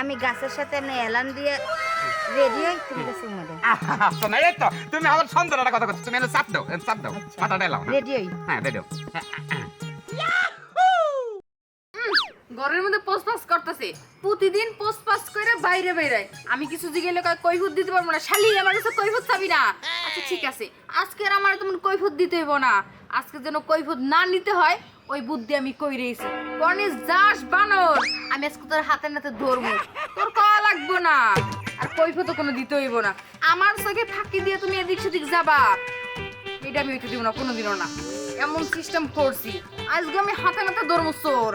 আমি গাছের সাথে এমনি এলান দিয়ে রেডি হই তুমি কাছে এই তো তুমি আমার কথা করছ তুমি এনে চাপ দাও চাপ দাও আচ্ছা। হ্যাঁ। রেডি ঘরের মধ্যে পোস্ট পাস করতেছে। প্রতিদিন পোস্ট পাস করে বাইরে বাইরে আমি কিছু জিগেলে কয় কৈফুত দিতে পারব না। শালি আমার কাছে কৈফুত চাবি না। আচ্ছা ঠিক আছে। আজকে আর আমার তেমন কৈফুত দিতে হইব না। আজকে যেন কৈফুত না নিতে হয় ওই বুদ্ধি আমি কই রয়েছি গণেশ যাস বানর। আমি আজকে তোর হাতে নাতে ধরবো। তোর কয়া লাগবো না। আর কৈফুতও কোনো দিতে হইব না। আমার চোখে ফাঁকি দিয়ে তুমি এদিক সেদিক যাবা। এটা আমি হইতে দিব না কোনোদিনও না। এমন সিস্টেম করছি। আজকে আমি হাতে নাতে ধরবো চোর।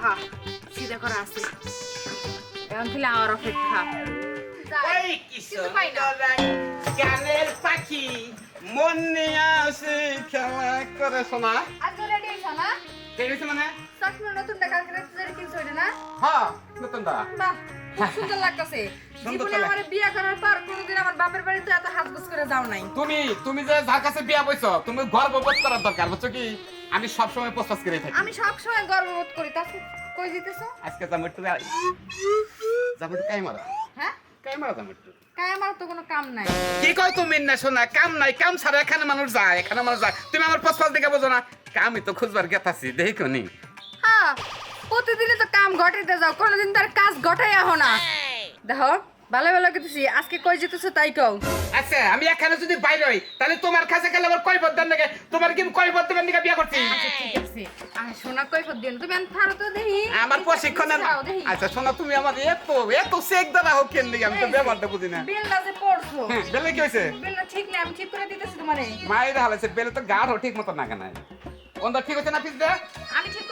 হ্যাঁ সিধা করা আছে। এখন খেলে আমার অপেক্ষা। পাখি। মন নিয়ে আসে খেলা করে শোনা আজ রেডি হইছ না? মানে? চশমা নতুন টাকা করে তুই কিনছ ওইটা না? হ্যাঁ নতুন দা বাহ খুব সুন্দর লাগতেছে। জীবনে আমার বিয়ে করার পর কোনোদিন আমার বাপের বাড়িতে এত করে যাও নাই। তুমি তুমি যে যার কাছে বিয়া বইছো তুমি গর্ববোধ করার দরকার বুঝছ কি? আমি সব সময় প্রস্তাব করে থাকি। আমি সব সময় গর্ববোধ করি তাকে কই দিতেছো? আজকে কাই মারা? মারা যাব একটু। কাই আমার তো কোনো কাম নাই। কি কও তুমি না শোনা কাম নাই কাম ছাড়া এখানে মানুষ যায় এখানে মানুষ যায়। তুমি আমার প্রস্তাব দিকে বোঝো না। কামই তো খুঁজবার গেতাছি দেখো নি হ্যাঁ প্রতিদিনই তো কাম ঘটাইতে যাও কোনোদিন তার কাজ ঘটাই আহ না। দেখো ভালো ভালো কেতেছি আজকে কই যেতেছো তাই কও। আচ্ছা আমি এখানে যদি বাইরে হই তাহলে তোমার কাছে গেলে আবার কয় বদ্দার নাকি? তোমার কি কয় বদ্দার নাকি বিয়া করছি? আচ্ছা ঠিক আছে। আর সোনা কই কর দিন তুমি ফারো তো দেহি আমার প্রশিক্ষণের যাও আচ্ছা শোনা তুমি আমার এত এত চেক দ্বারা হোক কেন দিকে আমি তো ব্যাপারটা বুঝি না। বিলটা যে পড়ছো হ্যাঁ, বেলে কি হয়েছে? বিলটা ঠিক না আমি ঠিক করে দিতেছি তোমারে। মায়ের হালাইছে বেলে তো গাঢ় ঠিক মতো না কেন অন্ধ ঠিক হচ্ছে না পিস দে আমি ঠিক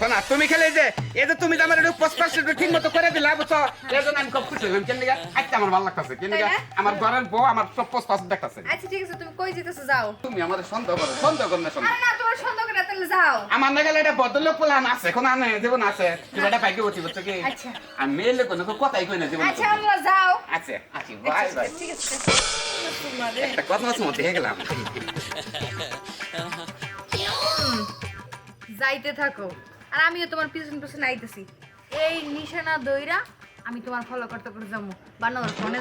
শোনা তুমি খেলে যে এই যে তুমি আমার একটু পোস্টপাস একটু ঠিক মতো করে দিলা বুঝছ? এই জন্য আমি খুব খুশি হলাম। কেন দিকে আচ্ছা আমার ভালো লাগতেছে। কেন দিকে আমার ঘরের বউ আমার সব পোস্টপাস দেখতেছে। আচ্ছা ঠিক আছে তুমি কই যেতেছো? যাও। তুমি আমার সন্দেহ করো সন্দেহ করো না আরে না তোমার সন্দেহ করে তাহলে যাও। আমার না গেলে এটা বদলোক প্লান আছে এখন আনে জীবন আছে। তুমি এটা পাইকে উঠি বুঝছ কি? আচ্ছা। আমি মেলে কোনো কথাই কই না জীবন আচ্ছা আমরা যাও। আছে আছি বাই বাই। ঠিক আছে একটা কথা মধ্যে হয়ে গেলাম। যাইতে থাকো। আর আমিও তোমার পিছন পিছন আইতেছি। এই নিশানা দইরা আমি তোমার ফলো করতে করে যাব। বানর ফোনে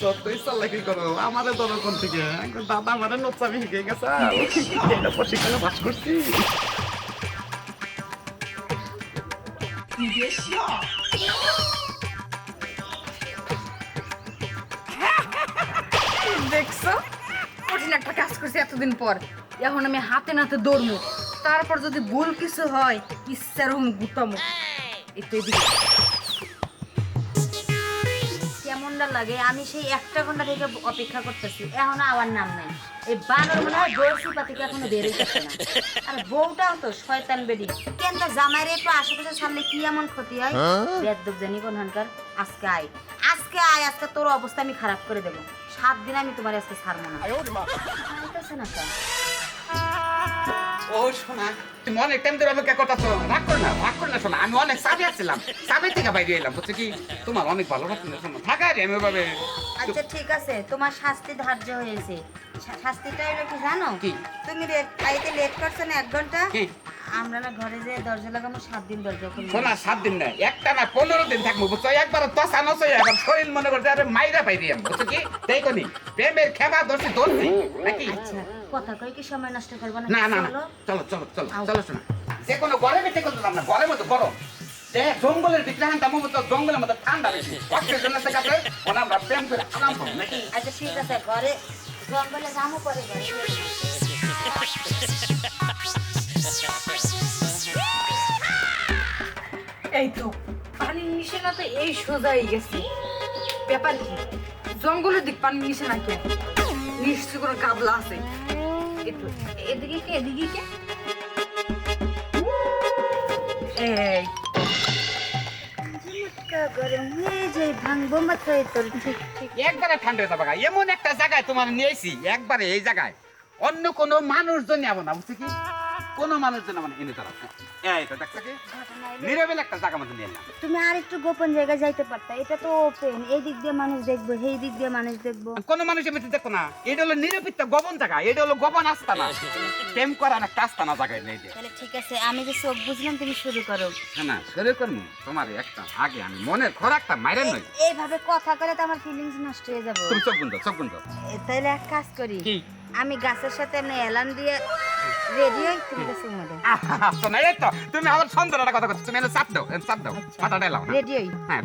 সত্যই কি করো আমারে ধরো থেকে? দাদা আমারে নচ্চামি শিখে গেছে। এটা প্রশিক্ষণে বাস করছি। দেখছ একটা কাজ করছি এতদিন পর। এখন আমি হাতে নাতে দৌড়মু। তারপর যদি ভুল কিছু হয় ইচ্ছার হম গুতামু। কেমনটা লাগে? আমি সেই একটা ঘণ্টা থেকে অপেক্ষা করতেছি। এখনও আওয়ার নাম নাই। এই বানর মনে হয় পাতিকে এখনও বেরোইতেছে না? আর বউটাও তো শয়তান বেডি। কেন তো জামাইরে একটু আশেপাশে ছাড়লে কি এমন ক্ষতি হয়? বেদ্যুক জানি কোনখানকার। আজকে আয়। আজকে আয় আজকে তোর অবস্থা আমি খারাপ করে দেবো। সাত দিন আমি তোমার আজকে ছাড়বো না। না? ও শোনা তুমি অনেক টাইম ধরে অপেক্ষা করতেছো রাগ করো না রাগ করো না শোনা আমি অনেক চাপে আসছিলাম চাপের থেকে বাইরে এলাম বুঝছ কি? তোমার অনেক ভালো লাগছে না শোনা। থাকা রে আমি ওভাবে আচ্ছা ঠিক আছে। তোমার শাস্তি ধার্য হয়েছে। শাস্তিটা হলো কি জানো? কি? তুমি লেট আইতে লেট করছ না এক ঘণ্টা? কি? আমরা না ঘরে যে দরজা লাগাবো সাত দিন দরজা খুলবো। শোনা সাত দিন না একটা না পনেরো দিন থাকব বুঝছ? একবার তসা নসে এখন শরীর মনে করছে আরে মাইরা পাই দিয়াম বুঝছ কি? তাই কোনি প্রেমের খেবা দোষী দোষী নাকি? আচ্ছা কথা কই কি সময় নষ্ট করব না? না না চলো। চলো চলো চলো শোনা। যে কোনো গরমে বেঁচে করতে না গরমের মতো গরম। যে জঙ্গলের ভিতরে তেমন মতো জঙ্গলের মতো ঠান্ডা বেশি। অক্সিজেন আছে কাছে ওনা আমরা প্রেম করে আরাম করব নাকি? আচ্ছা ঠিক আছে ঘরে জঙ্গলে পরে। এই তো পানির নিশানা তো এই সোজাই গেছে। ব্যাপার কি জঙ্গলের দিক পানির নিশানা কে? নিশ্চয় কোনো কাবলা আছে। একটু এদিকে কে এদিকে কে? এই। একবারে ঠান্ডা হয়ে যাবে এমন একটা জায়গায় তোমার নিয়েছি একবারে এই জায়গায়। অন্য কোনো মানুষজন যাব না বুঝছি কি? কোনো মানুষ যেন মানে এনে তারা কি নিরবেল একটা জায়গা মধ্যে নিয়ে তুমি আর একটু গোপন জায়গায় যাইতে পারতা এটা তো ওপেন এই দিক দিয়ে মানুষ দেখব সেই দিক দিয়ে মানুষ দেখব। কোনো মানুষের ভিতরে দেখো না এটা হলো গোপন জায়গা এটা হলো গোপন আস্তানা। প্রেম করার একটা আস্তানা জায়গায় নেই তাহলে ঠিক আছে আমি যে চোখ বুঝলাম তুমি শুরু করো। হ্যাঁ না শুরু করব তোমার একটা আগে আমি মনের খোরাকটা মাইরে নই এইভাবে কথা করে তো আমার ফিলিংস নষ্ট হয়ে যাব। তুমি চোখ বন্ধ চোখ বন্ধ। তাহলে এক কাজ করি। আমি গাছের সাথে এমনি এলান দিয়ে রেডি হই তুমি কাছে মধ্যে আচ্ছা না এই তো তুমি আমার সুন্দর কথা বলছো তুমি এনে চাপ দাও এনে চাপ দাও আচ্ছা। মাথা ডালাও হ্যাঁ। রেডি হই হ্যাঁ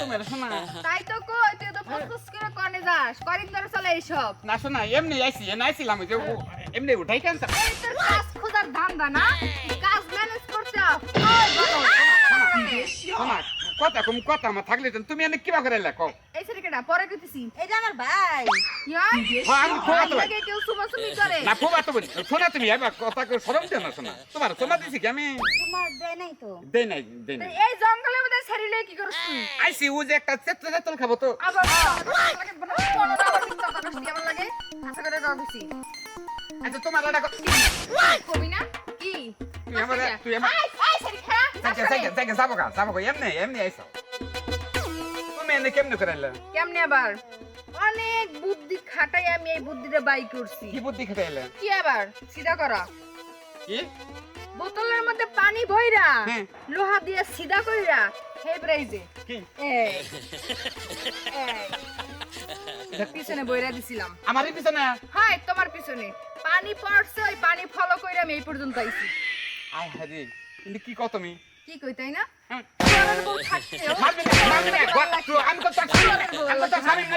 শোনা শোনা তাই তো কই তুই তো ফসফস করে কনে যাস ধরে চলে এইসব না শোনা এমনি আইসি এনে আইছিলাম যে এমনি উঠাই কেন এই তোর ধান্দা না কাজ ম্যানেজ করতে কথা কম কথা আমার থাকলে তুমি এনে কিবা করে লেখো এই ছেলেকেটা পরে কইতেছি এটা আমার ভাই কি হয় হ্যাঁ, আমি খোয়া তো আগে কেউ সুমাসুমি করে না খুব এত বলি শোনা তুমি এবার কথা করে সরম দেও না শোনা তোমার শোনা দিছি কি আমি তোমার দেয় নাই তো দেই নাই দেই নাই এই জঙ্গলের মধ্যে ছাড়িলে কি করছ তুই আইসি ও যে একটা চেত্র চেতল খাব তো আবার লাগে বড় বড় আবার চিন্তা লাগে আশা করে কইছি আচ্ছা তোমার একটা ক- কবি না? কি? তুই আমার- তুই আমার- আই আই সেরি খেলা জায়গা জায়গা জায়গা যাব গা যাব গা এমনি এমনি আইসো। তুমি এনে কেমনে কেমনে আবার? অনেক বুদ্ধি খাটাই আমি এই বুদ্ধিটা বাই করছি। কি বুদ্ধি কি আবার? সিধা করা। কি? বোতলের মধ্যে পানি ভইরা হ্যাঁ। লোহা দিয়ে সিধা কইরা হে ব্রাইজে কি এই। পিছনে বইরা দিছিলাম। আমার পিছনে? হাই তোমার পিছনে। পানি পড়ছে ওই পানি ফলো কইরা আমি এই পর্যন্ত আইছি। আয় হারি কিন্তু কি কও তুমি? কি কই তাই না? হ্যাঁ। আমি তো আমি তো?